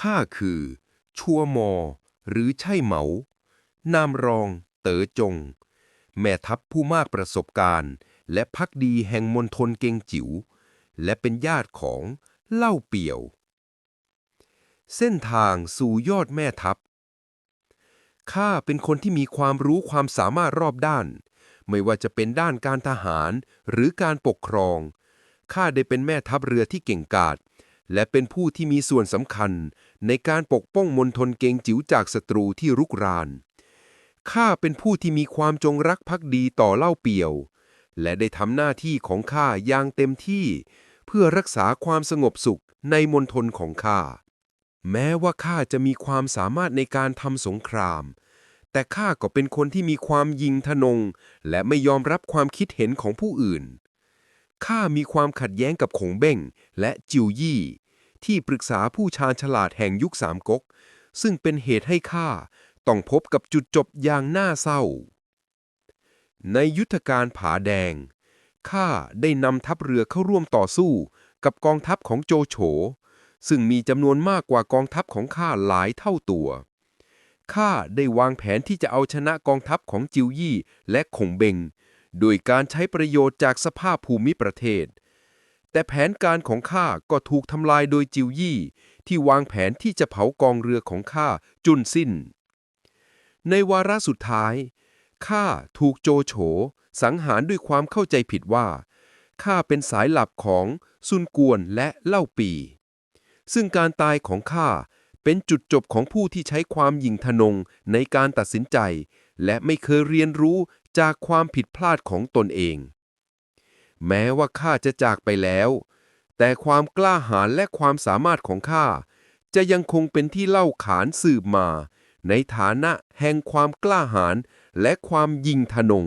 ข้าคือ ชัวมอ หรือใช่เหมา นามรอง เต๋อจง แม่ทัพผู้มากประสบการณ์ และพักดีแห่งมณฑลเกงจิ๋ว และเป็นญาติของเล่าเปี่ยว เส้นทางสู่ยอดแม่ทัพ ข้าเป็นคนที่มีความรู้ความสามารถรอบด้าน ไม่ว่าจะเป็นด้านการทหารหรือการปกครอง ข้าได้เป็นแม่ทัพเรือที่เก่งกาจ และเป็นผู้ที่มีส่วนสำคัญในการปกป้องมณฑลเกงจิ๋วจากศัตรูที่รุกราน ข้าเป็นผู้ที่มีความจงรักภักดีต่อเล่าเปียว และได้ทำหน้าที่ของข้าอย่างเต็มที่ เพื่อรักษาความสงบสุขในมณฑลของข้า แม้ว่าข้าจะมีความสามารถในการทำสงคราม แต่ข้าก็เป็นคนที่มีความยิงทะนง และไม่ยอมรับความคิดเห็นของผู้อื่นข้ามีความขัดแย้งกับขงเบ้งและจิวยี่ ที่ปรึกษาผู้ชาญฉลาดแห่งยุคสามก๊ก ซึ่งเป็นเหตุให้ข้าต้องพบกับจุดจบอย่างน่าเศร้า ในยุทธการผาแดง ข้าได้นำทัพเรือเข้าร่วมต่อสู้กับกองทัพของโจโฉ ซึ่งมีจำนวนมากกว่ากองทัพของข้าหลายเท่าตัว ข้าได้วางแผนที่จะเอาชนะกองทัพของจิวยี่และขงเบง โดยการใช้ประโยชน์จากสภาพภูมิประเทศ แต่แผนการของข้าก็ถูกทำลายโดยจิวยี่ ที่วางแผนที่จะเผากองเรือของข้าจุนสิ้น ในวาระสุดท้ายข้าถูกโจโฉสังหารด้วยความเข้าใจผิดว่าข้าเป็นสายหลับของซุนกวนและเล่าปี ซึ่งการตายของข้าเป็นจุดจบของผู้ที่ใช้ความหยิ่งทะนงในการตัดสินใจ และไม่เคยเรียนรู้จากความผิดพลาดของตนเอง แม้ว่าข้าจะจากไปแล้ว แต่ความกล้าหาญและความสามารถของข้าจะยังคงเป็นที่เล่าขานสืบมา ในฐานะแห่งความกล้าหาญและความยิงทะนง